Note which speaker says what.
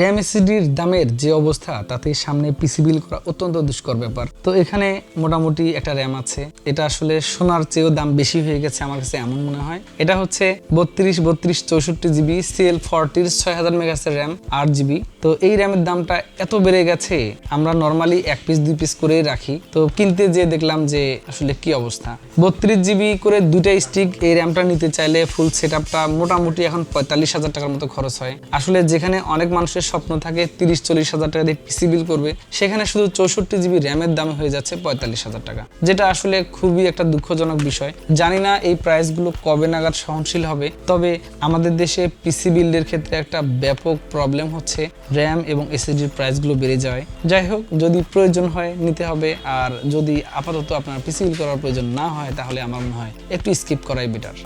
Speaker 1: RAM এসিডির দামের যে অবস্থা তাতে সামনে পিসি বিল করা অত্যন্ত দুষ্কর ব্যাপার। তো এখানে মোটামুটি একটা র্যাম আছে। এটা আসলে সোনার চেয়েও দাম বেশি হয়ে গেছে আমার কাছে এমন মনে হয়। এটা হচ্ছে বত্রিশ বত্রিশ, চৌষট্টি জিবি, সিএল ফর্টির ছয় হাজার মেগাসের র্যাম, আট জিবি। তো এই র্যামের দামটা এত বেড়ে গেছে, আমরা নর্মালি এক পিস, দুই পিস করেই রাখি। তো কিনতে যেয়ে দেখলাম যে আসলে কি অবস্থা। বত্রিশ জিবি করে দুইটা স্টিক এই র্যামটা নিতে চাইলে ফুল সেট মোটামুটি এখন পঁয়তাল্লিশ হাজার টাকার মতো খরচ হয়। আসলে যেখানে অনেক মানুষের স্বপ্ন থাকে তিরিশ, চল্লিশ হাজার টাকা দিয়ে পিসি বিল করবে, সেখানে শুধু চৌষট্টি জিবি র্যামের দামে হয়ে যাচ্ছে পঁয়তাল্লিশ হাজার টাকা। যেটা আসলে খুবই একটা দুঃখজনক বিষয়। জানি না এই প্রাইসগুলো কবে নাগাদ সহনশীল হবে, তবে আমাদের দেশে পিসি বিল্ডের ক্ষেত্রে একটা ব্যাপক প্রবলেম হচ্ছে র্যাম এবং এসএসডির প্রাইসগুলো বেড়ে যায় যাই হোক, যদি প্রয়োজন হয় নিতে হবে, আর যদি আপাতত আপনার পিসি বিল করার প্রয়োজন না হয়, তাহলে আমার মনে হয় একটু স্কিপ করাই বেটার